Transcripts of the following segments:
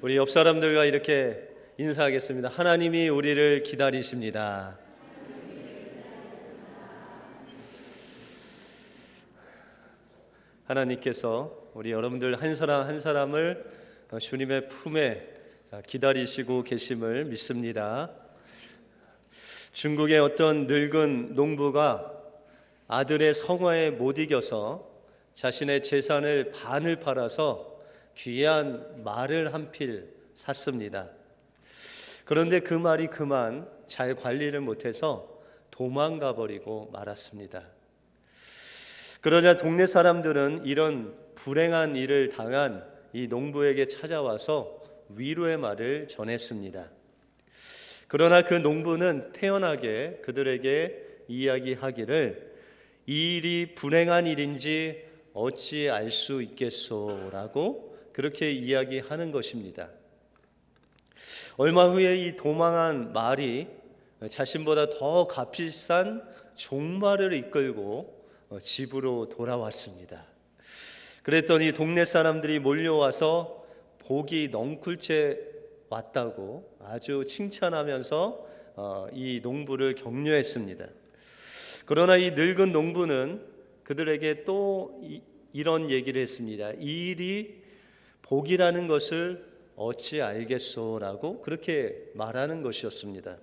우리 옆 사람들과 이렇게 인사하겠습니다. 하나님이 우리를 기다리십니다. 하나님께서 우리 여러분들 한 사람 한 사람을 주님의 품에 기다리시고 계심을 믿습니다. 중국의 어떤 늙은 농부가 아들의 성화에 못 이겨서 자신의 재산을 반을 팔아서 귀한 말을 한 필 샀습니다. 그런데 그 말이 그만 잘 관리를 못해서 도망가 버리고 말았습니다. 그러자 동네 사람들은 이런 불행한 일을 당한 이 농부에게 찾아와서 위로의 말을 전했습니다. 그러나 그 농부는 태연하게 그들에게 이야기하기를 이 일이 불행한 일인지 어찌 알 수 있겠소라고 그렇게 이야기하는 것입니다. 얼마 후에 이 도망한 말이 자신보다 더 값비싼 종말을 이끌고 집으로 돌아왔습니다. 그랬더니 동네 사람들이 몰려와서 복이 넝쿨째 왔다고 아주 칭찬하면서 어, 이 농부를 격려했습니다. 그러나 이 늙은 농부는 그들에게 또 이런 얘기를 했습니다. 이 일이 복이라는 것을 어찌 알겠소라고 그렇게 말하는 것이었습니다.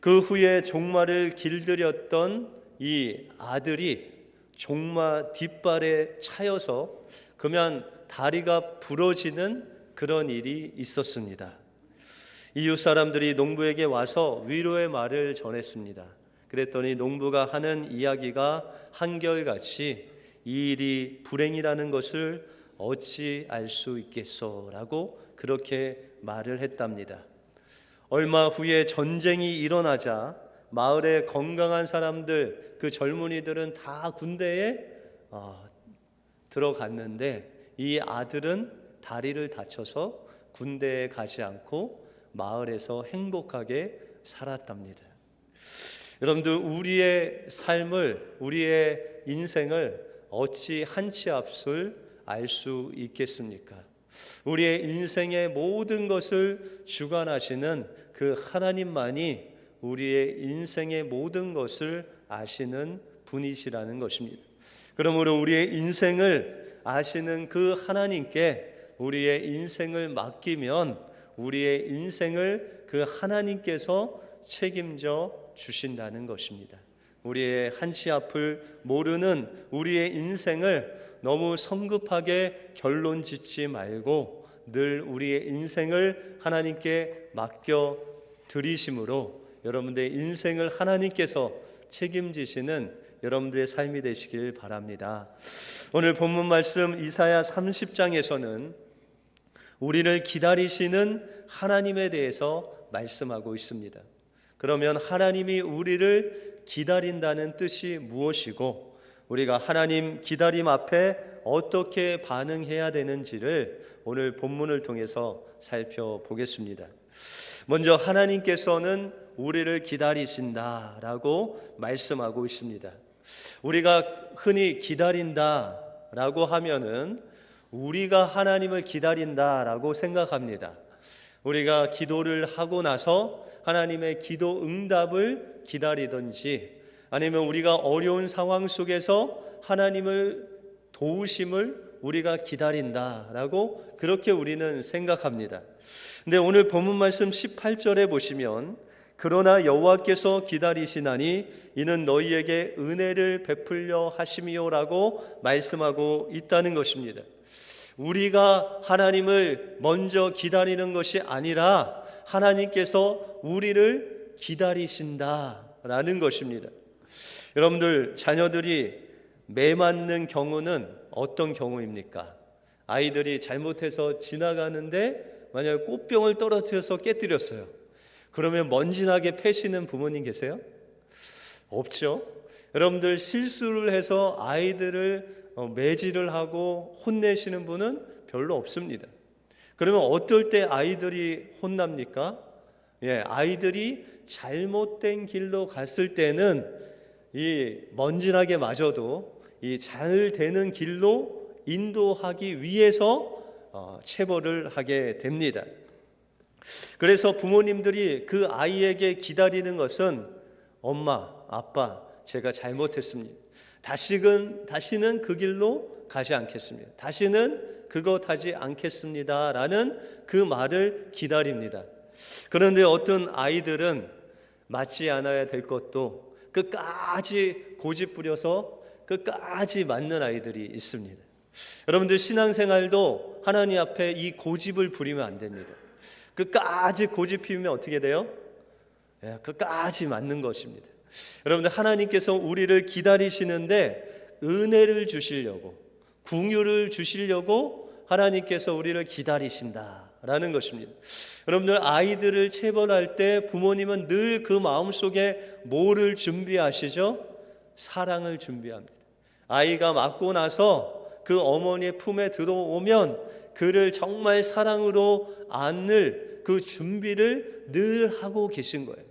그 후에 종마를 길들였던 이 아들이 종마 뒷발에 차여서 그러면 다리가 부러지는 그런 일이 있었습니다. 이웃 사람들이 농부에게 와서 위로의 말을 전했습니다. 그랬더니 농부가 하는 이야기가 한결같이 이 일이 불행이라는 것을 어찌 알 수 있겠소라고 그렇게 말을 했답니다. 얼마 후에 전쟁이 일어나자 마을의 건강한 사람들 그 젊은이들은 다 군대에 어, 들어갔는데 이 아들은 다리를 다쳐서 군대에 가지 않고 마을에서 행복하게 살았답니다. 여러분들 우리의 삶을 우리의 인생을 어찌 한치 앞을 알 수 있겠습니까? 우리의 인생의 모든 것을 주관하시는 그 하나님만이 우리의 인생의 모든 것을 아시는 분이시라는 것입니다. 그러므로 우리의 인생을 아시는 그 하나님께 우리의 인생을 맡기면 우리의 인생을 그 하나님께서 책임져 주신다는 것입니다. 우리의 한치 앞을 모르는 우리의 인생을 너무 성급하게 결론 짓지 말고 늘 우리의 인생을 하나님께 맡겨 드리심으로 여러분들의 인생을 하나님께서 책임지시는 여러분들의 삶이 되시길 바랍니다. 오늘 본문 말씀 이사야 30장에서는 우리를 기다리시는 하나님에 대해서 말씀하고 있습니다. 그러면 하나님이 우리를 기다린다는 뜻이 무엇이고 우리가 하나님 기다림 앞에 어떻게 반응해야 되는지를 오늘 본문을 통해서 살펴보겠습니다. 먼저 하나님께서는 우리를 기다리신다라고 말씀하고 있습니다. 우리가 흔히 기다린다라고 하면은 우리가 하나님을 기다린다라고 생각합니다. 우리가 기도를 하고 나서 하나님의 기도 응답을 기다리든지 아니면 우리가 어려운 상황 속에서 하나님을 도우심을 우리가 기다린다라고 그렇게 우리는 생각합니다. 근데 오늘 본문 말씀 18절에 보시면 그러나 여호와께서 기다리시나니 이는 너희에게 은혜를 베풀려 하심이요라고 말씀하고 있다는 것입니다. 우리가 하나님을 먼저 기다리는 것이 아니라 하나님께서 우리를 기다리신다라는 것입니다. 여러분들 자녀들이 매 맞는 경우는 어떤 경우입니까? 아이들이 잘못해서 지나가는데 만약 꽃병을 떨어뜨려서 깨뜨렸어요. 그러면 먼지나게 패시는 부모님 계세요? 없죠. 여러분들 실수를 해서 아이들을 어, 매질을 하고 혼내시는 분은 별로 없습니다. 그러면 어떨 때 아이들이 혼납니까? 예, 아이들이 잘못된 길로 갔을 때는 이 먼지나게 마저도 이 잘 되는 길로 인도하기 위해서 어, 체벌을 하게 됩니다. 그래서 부모님들이 그 아이에게 기다리는 것은 엄마, 아빠, 제가 잘못했습니다. 다시는 다시는 그 길로 가지 않겠습니다. 다시는 그것 하지 않겠습니다라는 그 말을 기다립니다. 그런데 어떤 아이들은 맞지 않아야 될 것도 끝까지 고집 부려서 끝까지 맞는 아이들이 있습니다. 여러분들 신앙생활도 하나님 앞에 이 고집을 부리면 안 됩니다. 끝까지 고집 피우면 어떻게 돼요? 예, 끝까지 맞는 것입니다. 여러분들 하나님께서 우리를 기다리시는데 은혜를 주시려고 궁유를 주시려고 하나님께서 우리를 기다리신다라는 것입니다. 여러분들 아이들을 체벌할 때 부모님은 늘 그 마음속에 뭐를 준비하시죠? 사랑을 준비합니다. 아이가 맞고 나서 그 어머니의 품에 들어오면 그를 정말 사랑으로 안을 그 준비를 늘 하고 계신 거예요.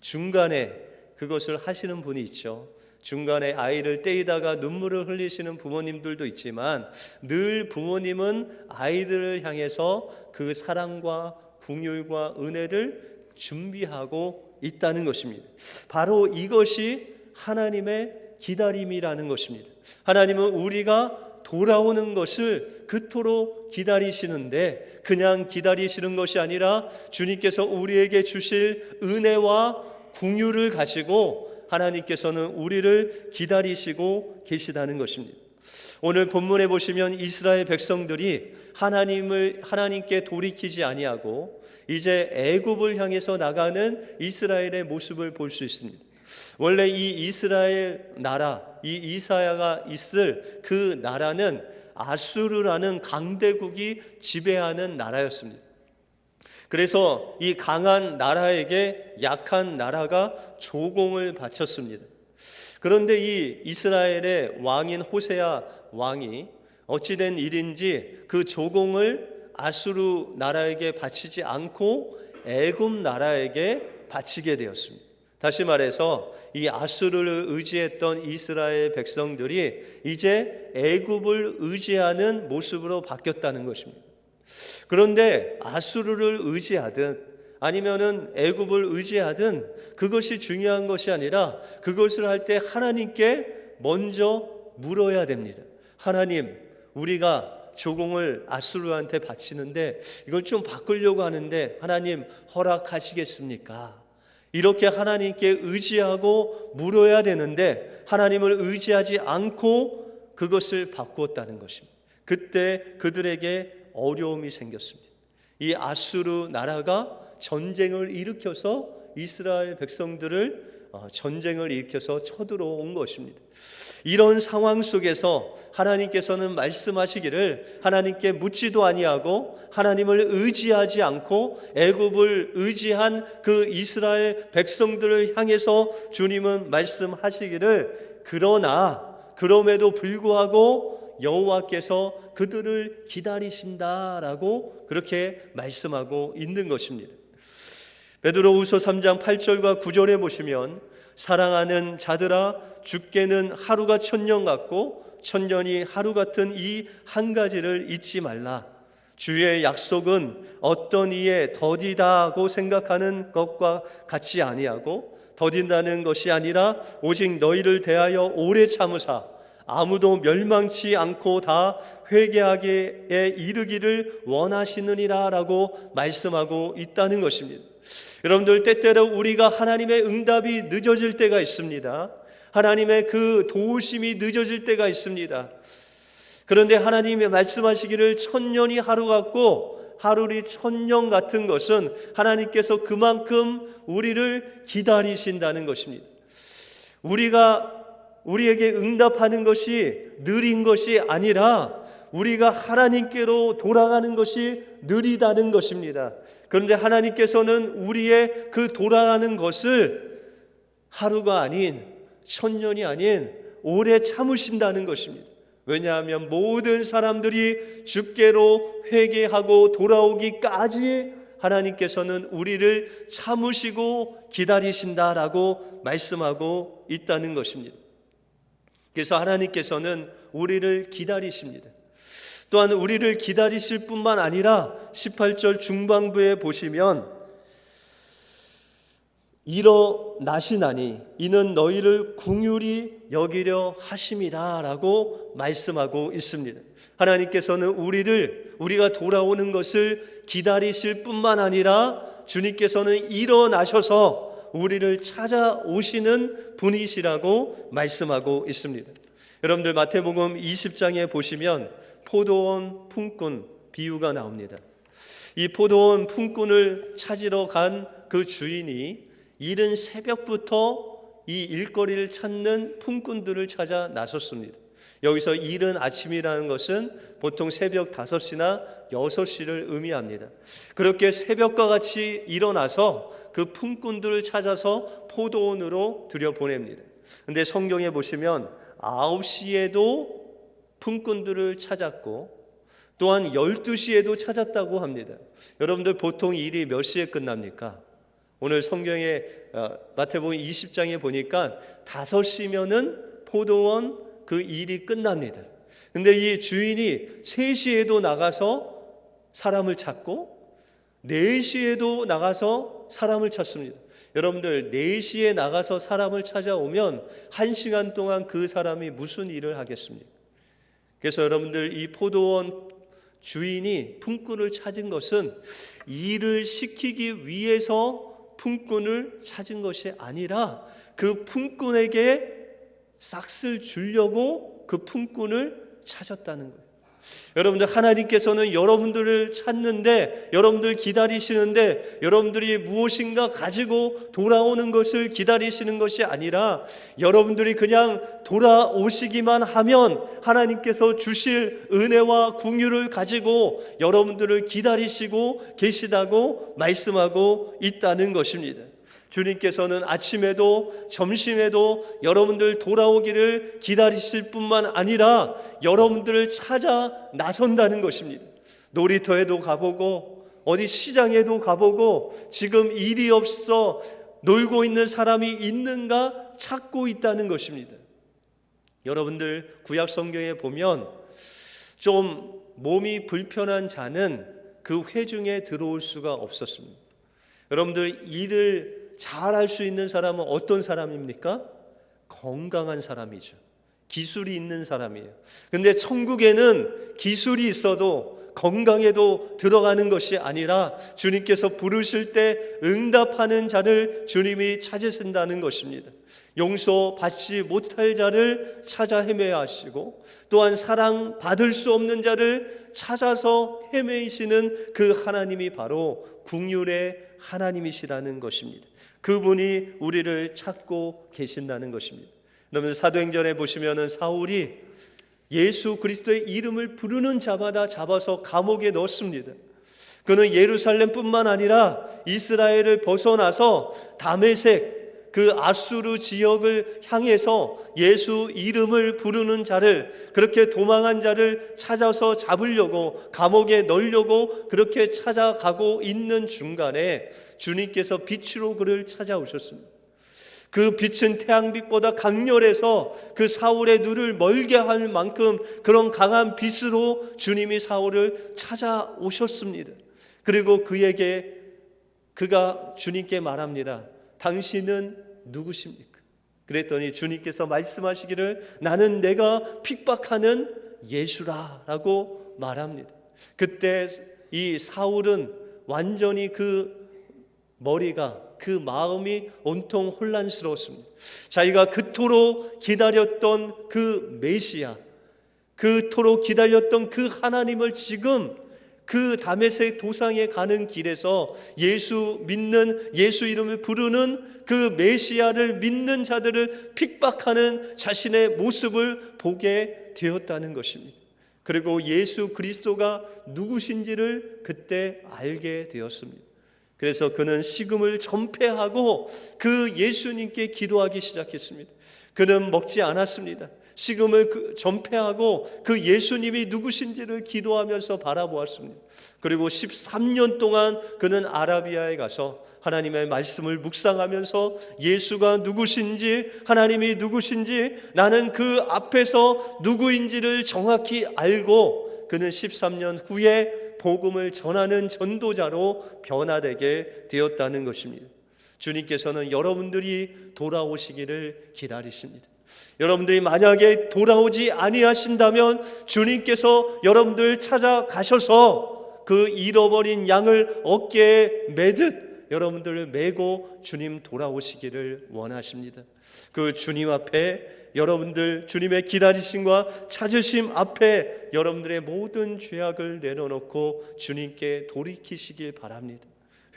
중간에 그것을 하시는 분이 있죠. 중간에 아이를 떼이다가 눈물을 흘리시는 부모님들도 있지만 늘 부모님은 아이들을 향해서 그 사랑과 궁율과 은혜를 준비하고 있다는 것입니다. 바로 이것이 하나님의 기다림이라는 것입니다. 하나님은 우리가 돌아오는 것을 그토록 기다리시는데 그냥 기다리시는 것이 아니라 주님께서 우리에게 주실 은혜와 궁유를 가지고 하나님께서는 우리를 기다리시고 계시다는 것입니다. 오늘 본문에 보시면 이스라엘 백성들이 하나님을 하나님께 돌이키지 아니하고 이제 애굽을 향해서 나가는 이스라엘의 모습을 볼 수 있습니다. 원래 이 이스라엘 나라, 이 이사야가 있을 그 나라는 아수르라는 강대국이 지배하는 나라였습니다. 그래서 이 강한 나라에게 약한 나라가 조공을 바쳤습니다. 그런데 이 이스라엘의 왕인 호세아 왕이 어찌된 일인지 그 조공을 아수르 나라에게 바치지 않고 애굽 나라에게 바치게 되었습니다. 다시 말해서 이 아수르를 의지했던 이스라엘 백성들이 이제 애굽을 의지하는 모습으로 바뀌었다는 것입니다. 그런데 아수르를 의지하든 아니면은 애굽을 의지하든 그것이 중요한 것이 아니라 그것을 할 때 하나님께 먼저 물어야 됩니다. 하나님, 우리가 조공을 아수르한테 바치는데 이걸 좀 바꾸려고 하는데 하나님 허락하시겠습니까? 이렇게 하나님께 의지하고 물어야 되는데 하나님을 의지하지 않고 그것을 바꾸었다는 것입니다. 그때 그들에게 어려움이 생겼습니다. 이 아수르 나라가 전쟁을 일으켜서 이스라엘 백성들을 어, 전쟁을 일으켜서 쳐들어온 것입니다. 이런 상황 속에서 하나님께서는 말씀하시기를 하나님께 묻지도 아니하고 하나님을 의지하지 않고 애굽을 의지한 그 이스라엘 백성들을 향해서 주님은 말씀하시기를 그러나 그럼에도 불구하고 여호와께서 그들을 기다리신다라고 그렇게 말씀하고 있는 것입니다. 베드로후서 3장 8절과 9절에 보시면 사랑하는 자들아 죽게는 하루가 천년 같고 천년이 하루 같은 이 한 가지를 잊지 말라. 주의 약속은 어떤 이에 더디다고 생각하는 것과 같이 아니하고 더딘다는 것이 아니라 오직 너희를 대하여 오래 참으사 아무도 멸망치 않고 다 회개하기에 이르기를 원하시느니라라고 말씀하고 있다는 것입니다. 여러분들 때때로 우리가 하나님의 응답이 늦어질 때가 있습니다. 하나님의 그 도우심이 늦어질 때가 있습니다. 그런데 하나님이 말씀하시기를 천년이 하루 같고 하루리 천년 같은 것은 하나님께서 그만큼 우리를 기다리신다는 것입니다. 우리가 우리에게 응답하는 것이 느린 것이 아니라 우리가 하나님께로 돌아가는 것이 느리다는 것입니다. 그런데 하나님께서는 우리의 그 돌아가는 것을 하루가 아닌 천년이 아닌 오래 참으신다는 것입니다. 왜냐하면 모든 사람들이 주께로 회개하고 돌아오기까지 하나님께서는 우리를 참으시고 기다리신다라고 말씀하고 있다는 것입니다. 그래서 하나님께서는 우리를 기다리십니다. 또한 우리를 기다리실 뿐만 아니라 18절 중반부에 보시면 일어나시나니 이는 너희를 궁휼히 여기려 하심이라라고 말씀하고 있습니다. 하나님께서는 우리를 우리가 돌아오는 것을 기다리실 뿐만 아니라 주님께서는 일어나셔서 우리를 찾아오시는 분이시라고 말씀하고 있습니다. 여러분들 마태복음 20장에 보시면 포도원 품꾼 비유가 나옵니다. 이 포도원 품꾼을 찾으러 간 그 주인이 이른 새벽부터 이 일거리를 찾는 품꾼들을 찾아 나섰습니다. 여기서 이른 아침이라는 것은 보통 새벽 5시나 6시를 의미합니다. 그렇게 새벽과 같이 일어나서 그 품꾼들을 찾아서 포도원으로 들여보냅니다. 근데 성경에 보시면 9시에도 품꾼들을 찾았고 또한 12시에도 찾았다고 합니다. 여러분들 보통 일이 몇 시에 끝납니까? 오늘 성경에 어, 마태복음 20장에 보니까 5시면은 포도원 그 일이 끝납니다. 근데 이 주인이 3시에도 나가서 사람을 찾고 4시에도 나가서 사람을 찾습니다. 여러분들 4시에 나가서 사람을 찾아오면 1시간 동안 그 사람이 무슨 일을 하겠습니까? 그래서 여러분들 이 포도원 주인이 품꾼을 찾은 것은 일을 시키기 위해서 품꾼을 찾은 것이 아니라 그 품꾼에게 싹쓸 주려고 그 품꾼을 찾았다는 거예요. 여러분들 하나님께서는 여러분들을 찾는데 여러분들 기다리시는데 여러분들이 무엇인가 가지고 돌아오는 것을 기다리시는 것이 아니라 여러분들이 그냥 돌아오시기만 하면 하나님께서 주실 은혜와 궁유를 가지고 여러분들을 기다리시고 계시다고 말씀하고 있다는 것입니다. 주님께서는 아침에도 점심에도 여러분들 돌아오기를 기다리실 뿐만 아니라 여러분들을 찾아 나선다는 것입니다. 놀이터에도 가보고 어디 시장에도 가보고 지금 일이 없어 놀고 있는 사람이 있는가 찾고 있다는 것입니다. 여러분들 구약 성경에 보면 좀 몸이 불편한 자는 그 회중에 들어올 수가 없었습니다. 여러분들 일을 잘 할 수 있는 사람은 어떤 사람입니까? 건강한 사람이죠. 기술이 있는 사람이에요. 근데 천국에는 기술이 있어도 건강에도 들어가는 것이 아니라 주님께서 부르실 때 응답하는 자를 주님이 찾으신다는 것입니다. 용서 받지 못할 자를 찾아 헤매야 하시고 또한 사랑 받을 수 없는 자를 찾아서 헤매이시는 그 하나님이 바로 국률의 하나님이시라는 것입니다. 그분이 우리를 찾고 계신다는 것입니다. 여러분 사도행전에 보시면은 사울이 예수 그리스도의 이름을 부르는 자마다 잡아서 감옥에 넣었습니다. 그는 예루살렘뿐만 아니라 이스라엘을 벗어나서 다메섹 그 아수르 지역을 향해서 예수 이름을 부르는 자를 그렇게 도망한 자를 찾아서 잡으려고 감옥에 넣으려고 그렇게 찾아가고 있는 중간에 주님께서 빛으로 그를 찾아오셨습니다. 그 빛은 태양빛보다 강렬해서 그 사울의 눈을 멀게 할 만큼 그런 강한 빛으로 주님이 사울을 찾아오셨습니다. 그리고 그에게 그가 주님께 말합니다. 당신은 누구십니까? 그랬더니 주님께서 말씀하시기를 나는 내가 핍박하는 예수라 라고 말합니다. 그때 이 사울은 완전히 그 머리가 그 마음이 온통 혼란스러웠습니다. 자기가 그토록 기다렸던 그 메시아, 그토록 기다렸던 그 하나님을 지금 그 다메섹 도상에 가는 길에서 예수 믿는 예수 이름을 부르는 그 메시아를 믿는 자들을 핍박하는 자신의 모습을 보게 되었다는 것입니다. 그리고 예수 그리스도가 누구신지를 그때 알게 되었습니다. 그래서 그는 식음을 전폐하고 그 예수님께 기도하기 시작했습니다. 그는 먹지 않았습니다. 식음을 그 전폐하고 그 예수님이 누구신지를 기도하면서 바라보았습니다. 그리고 13년 동안 그는 아라비아에 가서 하나님의 말씀을 묵상하면서 예수가 누구신지 하나님이 누구신지 나는 그 앞에서 누구인지를 정확히 알고 그는 13년 후에 복음을 전하는 전도자로 변화되게 되었다는 것입니다. 주님께서는 여러분들이 돌아오시기를 기다리십니다. 여러분들이 만약에 돌아오지 아니하신다면 주님께서 여러분들 찾아가셔서 그 잃어버린 양을 어깨에 매듯 여러분들을 메고 주님 돌아오시기를 원하십니다. 그 주님 앞에 여러분들 주님의 기다리심과 찾으심 앞에 여러분들의 모든 죄악을 내려놓고 주님께 돌이키시길 바랍니다.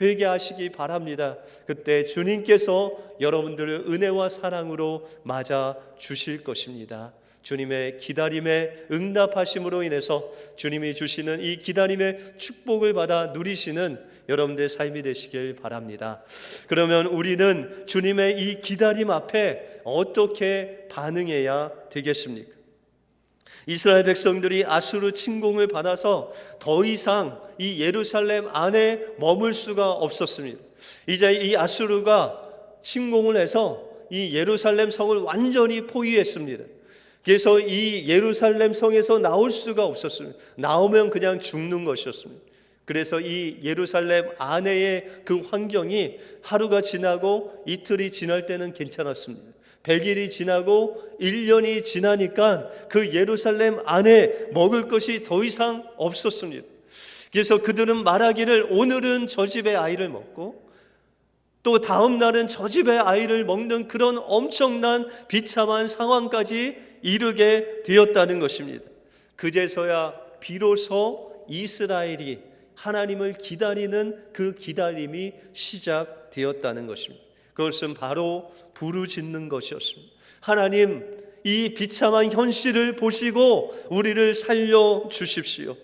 회개하시기 바랍니다. 그때 주님께서 여러분들을 은혜와 사랑으로 맞아 주실 것입니다. 주님의 기다림에 응답하심으로 인해서 주님이 주시는 이 기다림의 축복을 받아 누리시는 여러분들의 삶이 되시길 바랍니다. 그러면 우리는 주님의 이 기다림 앞에 어떻게 반응해야 되겠습니까? 이스라엘 백성들이 아수르 침공을 받아서 더 이상 이 예루살렘 안에 머물 수가 없었습니다. 이제 이 아수르가 침공을 해서 이 예루살렘 성을 완전히 포위했습니다. 그래서 이 예루살렘 성에서 나올 수가 없었습니다. 나오면 그냥 죽는 것이었습니다. 그래서 이 예루살렘 안에의 그 환경이 하루가 지나고 이틀이 지날 때는 괜찮았습니다. 100일이 지나고 1년이 지나니까 그 예루살렘 안에 먹을 것이 더 이상 없었습니다. 그래서 그들은 말하기를 오늘은 저 집의 아이를 먹고 또 다음 날은 저 집의 아이를 먹는 그런 엄청난 비참한 상황까지 이르게 되었다는 것입니다. 그제서야 비로소 이스라엘이 하나님을 기다리는 그 기다림이 시작되었다는 것입니다. 그것은 바로 부르짖는 것이었습니다. 하나님, 이 비참한 현실을 보시고 우리를 살려 주십시오.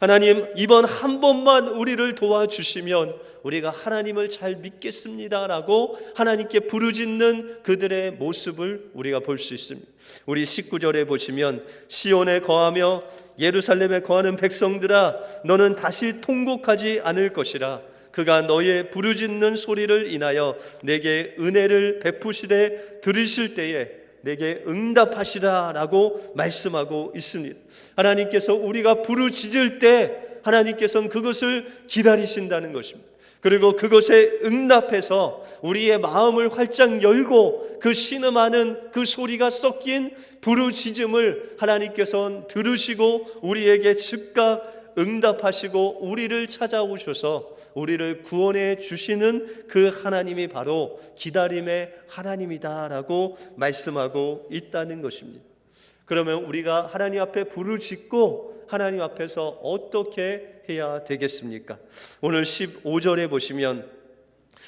하나님, 이번 한 번만 우리를 도와주시면 우리가 하나님을 잘 믿겠습니다라고 하나님께 부르짖는 그들의 모습을 우리가 볼 수 있습니다. 우리 19절에 보시면 시온에 거하며 예루살렘에 거하는 백성들아 너는 다시 통곡하지 않을 것이라 그가 너의 부르짖는 소리를 인하여 내게 은혜를 베푸시되 들으실 때에 내게 응답하시라라고 말씀하고 있습니다. 하나님께서 우리가 부르짖을 때 하나님께서는 그것을 기다리신다는 것입니다. 그리고 그것에 응답해서 우리의 마음을 활짝 열고 그 신음하는 그 소리가 섞인 부르짖음을 하나님께서는 들으시고 우리에게 즉각 응답하시고 우리를 찾아오셔서 우리를 구원해 주시는 그 하나님이 바로 기다림의 하나님이다라고 말씀하고 있다는 것입니다. 그러면 우리가 하나님 앞에 부르짖고 하나님 앞에서 어떻게 해야 되겠습니까? 오늘 15절에 보시면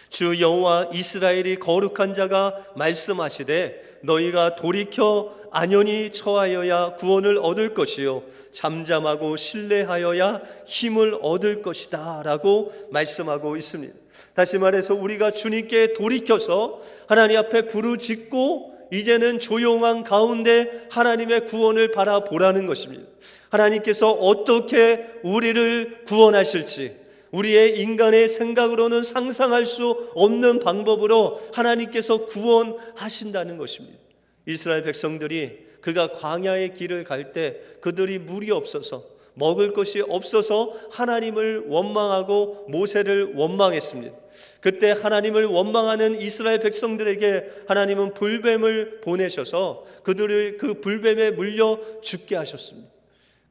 주 여호와 이스라엘이 거룩한 자가 말씀하시되 너희가 돌이켜 안연히 처하여야 구원을 얻을 것이요 잠잠하고 신뢰하여야 힘을 얻을 것이다라고 말씀하고 있습니다. 다시 말해서 우리가 주님께 돌이켜서 하나님 앞에 부르짖고 이제는 조용한 가운데 하나님의 구원을 바라보라는 것입니다. 하나님께서 어떻게 우리를 구원하실지 우리의 인간의 생각으로는 상상할 수 없는 방법으로 하나님께서 구원하신다는 것입니다. 이스라엘 백성들이 그가 광야의 길을 갈 때 그들이 물이 없어서 먹을 것이 없어서 하나님을 원망하고 모세를 원망했습니다. 그때 하나님을 원망하는 이스라엘 백성들에게 하나님은 불뱀을 보내셔서 그들을 그 불뱀에 물려 죽게 하셨습니다.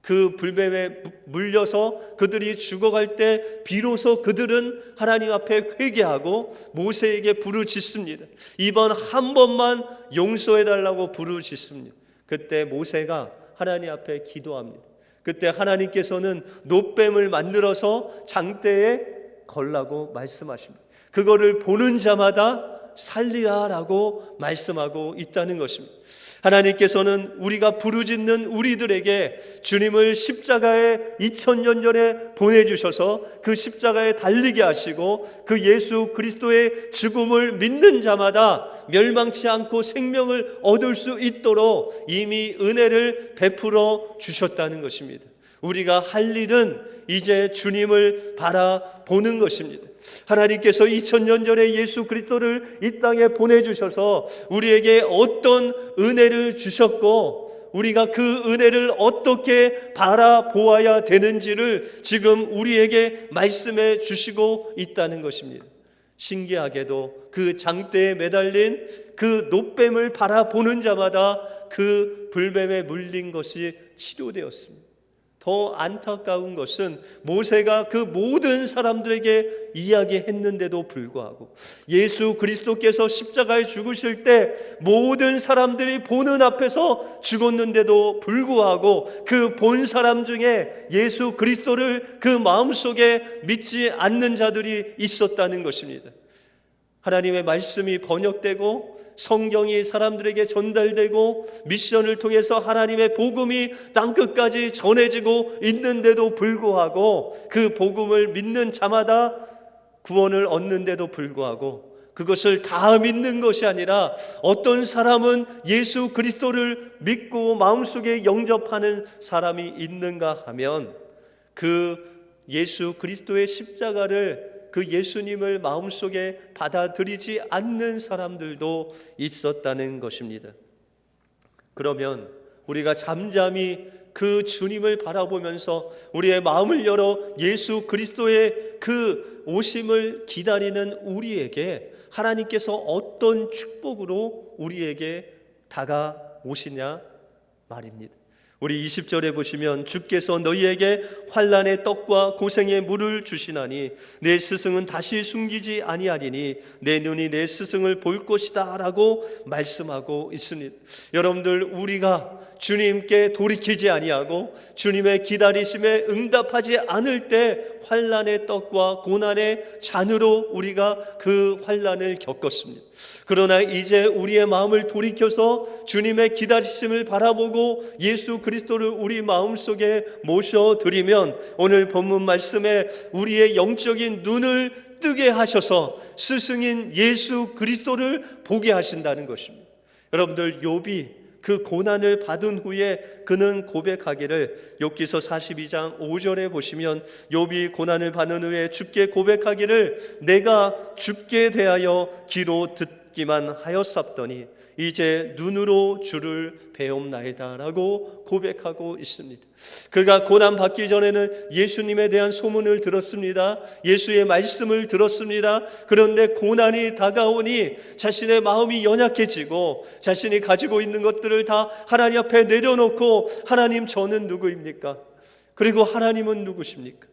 그 불뱀에 물려서 그들이 죽어갈 때 비로소 그들은 하나님 앞에 회개하고 모세에게 부르짖습니다. 이번 한 번만 용서해 달라고 부르짖습니다. 그때 모세가 하나님 앞에 기도합니다. 그때 하나님께서는 노뱀을 만들어서 장대에 걸라고 말씀하십니다. 그거를 보는 자마다 살리라라고 말씀하고 있다는 것입니다. 하나님께서는 우리가 부르짖는 우리들에게 주님을 십자가에 2000년 전에 보내 주셔서 그 십자가에 달리게 하시고 그 예수 그리스도의 죽음을 믿는 자마다 멸망치 않고 생명을 얻을 수 있도록 이미 은혜를 베풀어 주셨다는 것입니다. 우리가 할 일은 이제 주님을 바라보는 것입니다. 하나님께서 2000년 전에 예수 그리스도를 이 땅에 보내주셔서 우리에게 어떤 은혜를 주셨고 우리가 그 은혜를 어떻게 바라보아야 되는지를 지금 우리에게 말씀해 주시고 있다는 것입니다. 신기하게도 그 장대에 매달린 그 노뱀을 바라보는 자마다 그 불뱀에 물린 것이 치료되었습니다. 더 안타까운 것은 모세가 그 모든 사람들에게 이야기했는데도 불구하고 예수 그리스도께서 십자가에 죽으실 때 모든 사람들이 보는 앞에서 죽었는데도 불구하고 그 본 사람 중에 예수 그리스도를 그 마음속에 믿지 않는 자들이 있었다는 것입니다. 하나님의 말씀이 번역되고 성경이 사람들에게 전달되고 미션을 통해서 하나님의 복음이 땅끝까지 전해지고 있는데도 불구하고 그 복음을 믿는 자마다 구원을 얻는데도 불구하고 그것을 다 믿는 것이 아니라 어떤 사람은 예수 그리스도를 믿고 마음속에 영접하는 사람이 있는가 하면 그 예수 그리스도의 십자가를 그 예수님을 마음속에 받아들이지 않는 사람들도 있었다는 것입니다. 그러면 우리가 잠잠히 그 주님을 바라보면서 우리의 마음을 열어 예수 그리스도의 그 오심을 기다리는 우리에게 하나님께서 어떤 축복으로 우리에게 다가오시냐 말입니다. 우리 20절에 보시면 주께서 너희에게 환란의 떡과 고생의 물을 주시나니 내 스승은 다시 숨기지 아니하리니 내 눈이 내 스승을 볼 것이다라고 말씀하고 있습니다. 여러분들 우리가 주님께 돌이키지 아니하고 주님의 기다리심에 응답하지 않을 때 환란의 떡과 고난의 잔으로 우리가 그 환란을 겪었습니다. 그러나 이제 우리의 마음을 돌이켜서 주님의 기다리심을 바라보고 예수 그리스도 를 우리 마음속에 모셔 드리면 오늘 본문 말씀에 우리의 영적인 눈을 뜨게 하셔서 스승인 예수 그리스도를 보게 하신다는 것입니다. 여러분들 욥이 그 고난을 받은 후에 그는 고백하기를 욥기서 42장 5절에 보시면 욥이 고난을 받은 후에 주께 고백하기를 내가 주께 대하여 귀로 듣기만 하였sap더니 이제 눈으로 주를 배움나이다라고 고백하고 있습니다. 그가 고난 받기 전에는 예수님에 대한 소문을 들었습니다. 예수의 말씀을 들었습니다. 그런데 고난이 다가오니 자신의 마음이 연약해지고 자신이 가지고 있는 것들을 다 하나님 앞에 내려놓고 하나님 저는 누구입니까? 그리고 하나님은 누구십니까?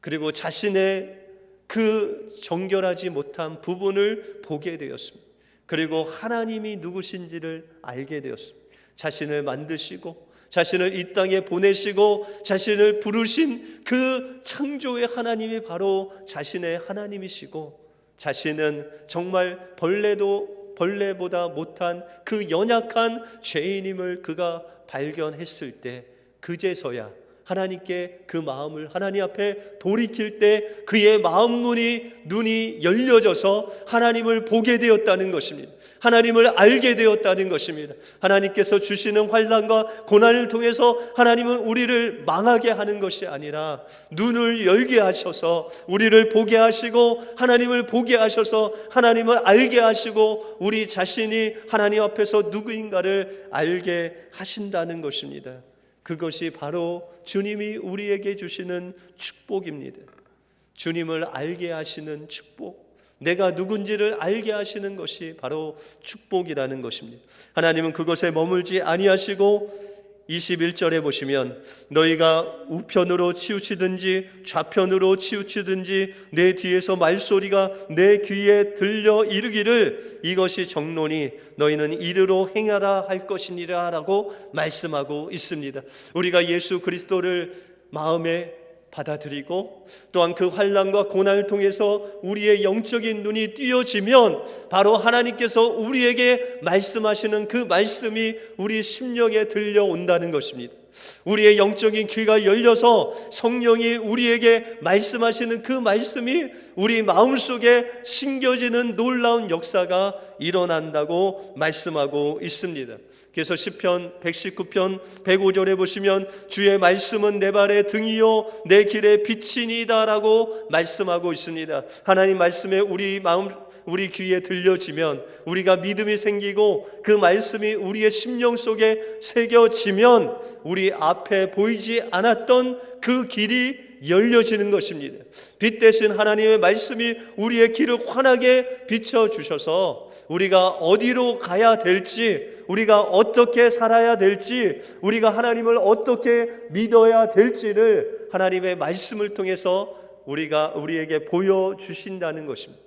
그리고 자신의 그 정결하지 못한 부분을 보게 되었습니다. 그리고 하나님이 누구신지를 알게 되었습니다. 자신을 만드시고 자신을 이 땅에 보내시고 자신을 부르신 그 창조의 하나님이 바로 자신의 하나님이시고 자신은 정말 벌레도 벌레보다 못한 그 연약한 죄인임을 그가 발견했을 때 그제서야 하나님께 그 마음을 하나님 앞에 돌이킬 때 그의 마음 문이 눈이 열려져서 하나님을 보게 되었다는 것입니다. 하나님을 알게 되었다는 것입니다. 하나님께서 주시는 환란과 고난을 통해서 하나님은 우리를 망하게 하는 것이 아니라 눈을 열게 하셔서 우리를 보게 하시고 하나님을 보게 하셔서 하나님을 알게 하시고 우리 자신이 하나님 앞에서 누구인가를 알게 하신다는 것입니다. 그것이 바로 주님이 우리에게 주시는 축복입니다. 주님을 알게 하시는 축복. 내가 누군지를 알게 하시는 것이 바로 축복이라는 것입니다. 하나님은 그것에 머물지 아니하시고 21절에 보시면 너희가 우편으로 치우치든지 좌편으로 치우치든지 내 뒤에서 말소리가 내 귀에 들려 이르기를 이것이 정론이 너희는 이르로 행하라 할 것이니라라고 말씀하고 있습니다. 우리가 예수 그리스도를 마음에 받아들이고 또한 그 환란과 고난을 통해서 우리의 영적인 눈이 띄어지면 바로 하나님께서 우리에게 말씀하시는 그 말씀이 우리 심령에 들려온다는 것입니다. 우리의 영적인 귀가 열려서 성령이 우리에게 말씀하시는 그 말씀이 우리 마음속에 심겨지는 놀라운 역사가 일어난다고 말씀하고 있습니다. 그래서 시편 119편 105절에 보시면 주의 말씀은 내 발의 등이요 내 길의 빛이니다라고 말씀하고 있습니다. 하나님 말씀에 우리 마음 우리 귀에 들려지면 우리가 믿음이 생기고 그 말씀이 우리의 심령 속에 새겨지면 우리 앞에 보이지 않았던 그 길이 열려지는 것입니다. 빛 대신 하나님의 말씀이 우리의 길을 환하게 비춰 주셔서 우리가 어디로 가야 될지, 우리가 어떻게 살아야 될지, 우리가 하나님을 어떻게 믿어야 될지를 하나님의 말씀을 통해서 우리가 우리에게 보여 주신다는 것입니다.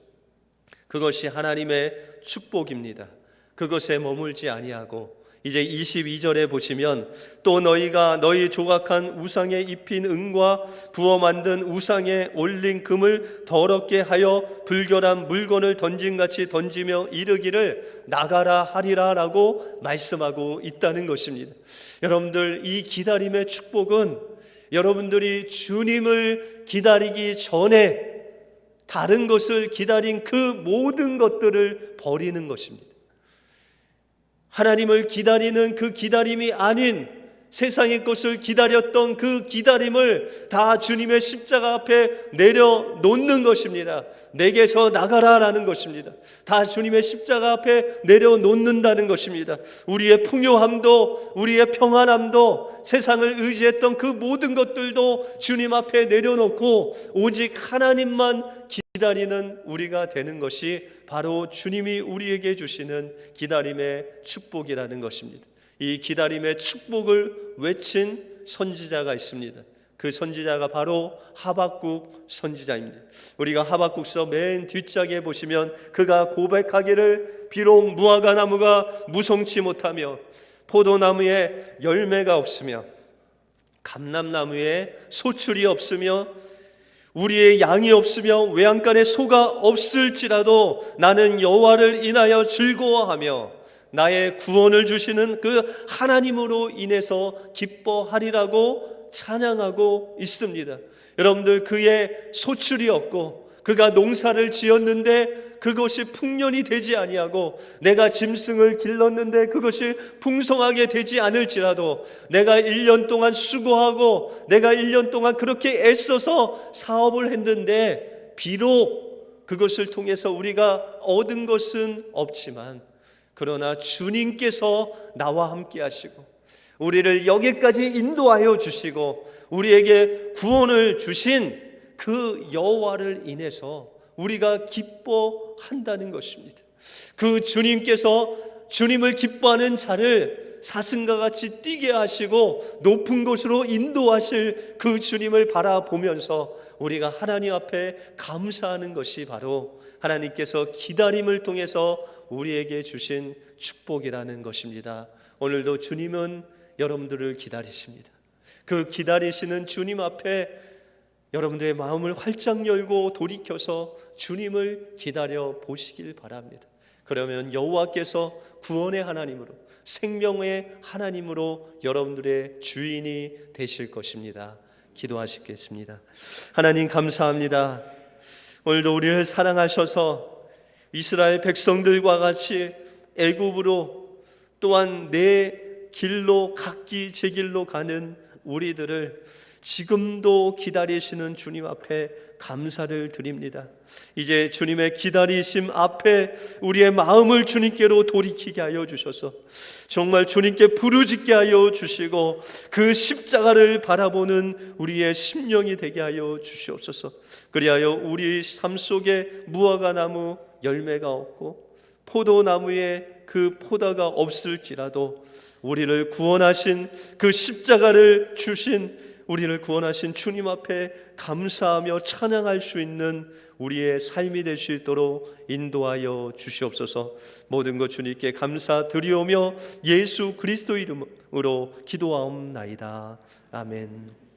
그것이 하나님의 축복입니다. 그것에 머물지 아니하고 이제 22절에 보시면 또 너희가 너희 조각한 우상에 입힌 은과 부어 만든 우상에 올린 금을 더럽게 하여 불결한 물건을 던진 같이 던지며 이르기를 나가라 하리라라고 말씀하고 있다는 것입니다. 여러분들 이 기다림의 축복은 여러분들이 주님을 기다리기 전에 다른 것을 기다린 그 모든 것들을 버리는 것입니다. 하나님을 기다리는 그 기다림이 아닌 세상의 것을 기다렸던 그 기다림을 다 주님의 십자가 앞에 내려놓는 것입니다. 내게서 나가라라는 것입니다. 다 주님의 십자가 앞에 내려놓는다는 것입니다. 우리의 풍요함도 우리의 평안함도 세상을 의지했던 그 모든 것들도 주님 앞에 내려놓고 오직 하나님만 기다리는 우리가 되는 것이 바로 주님이 우리에게 주시는 기다림의 축복이라는 것입니다. 이 기다림의 축복을 외친 선지자가 있습니다. 그 선지자가 바로 하박국 선지자입니다. 우리가 하박국서 맨 뒷장에 보시면 그가 고백하기를 비록 무화과 나무가 무성치 못하며 포도나무에 열매가 없으며 감람나무에 소출이 없으며 우리의 양이 없으며 외양간에 소가 없을지라도 나는 여호와를 인하여 즐거워하며 나의 구원을 주시는 그 하나님으로 인해서 기뻐하리라고 찬양하고 있습니다. 여러분들 그의 소출이 없고 그가 농사를 지었는데 그것이 풍년이 되지 아니하고 내가 짐승을 길렀는데 그것이 풍성하게 되지 않을지라도 내가 1년 동안 수고하고 내가 1년 동안 그렇게 애써서 사업을 했는데 비록 그것을 통해서 우리가 얻은 것은 없지만 그러나 주님께서 나와 함께 하시고 우리를 여기까지 인도하여 주시고 우리에게 구원을 주신 그 여호와를 인해서 우리가 기뻐한다는 것입니다. 그 주님께서 주님을 기뻐하는 자를 사슴과 같이 뛰게 하시고 높은 곳으로 인도하실 그 주님을 바라보면서 우리가 하나님 앞에 감사하는 것이 바로 하나님께서 기다림을 통해서 우리에게 주신 축복이라는 것입니다. 오늘도 주님은 여러분들을 기다리십니다. 그 기다리시는 주님 앞에 여러분들의 마음을 활짝 열고 돌이켜서 주님을 기다려 보시길 바랍니다. 그러면 여호와께서 구원의 하나님으로 생명의 하나님으로 여러분들의 주인이 되실 것입니다. 기도하시겠습니다. 하나님 감사합니다. 오늘도 우리를 사랑하셔서 이스라엘 백성들과 같이 애굽으로 또한 내 길로 각기 제 길로 가는 우리들을 지금도 기다리시는 주님 앞에 감사를 드립니다. 이제 주님의 기다리심 앞에 우리의 마음을 주님께로 돌이키게 하여 주셔서 정말 주님께 부르짖게 하여 주시고 그 십자가를 바라보는 우리의 심령이 되게 하여 주시옵소서. 그리하여 우리 삶 속에 무화과 나무 열매가 없고 포도나무에 그 포다가 없을지라도 우리를 구원하신 그 십자가를 주신 우리를 구원하신 주님 앞에 감사하며 찬양할 수 있는 우리의 삶이 될 수 있도록 인도하여 주시옵소서. 모든 것 주님께 감사드리오며 예수 그리스도 이름으로 기도하옵나이다. 아멘.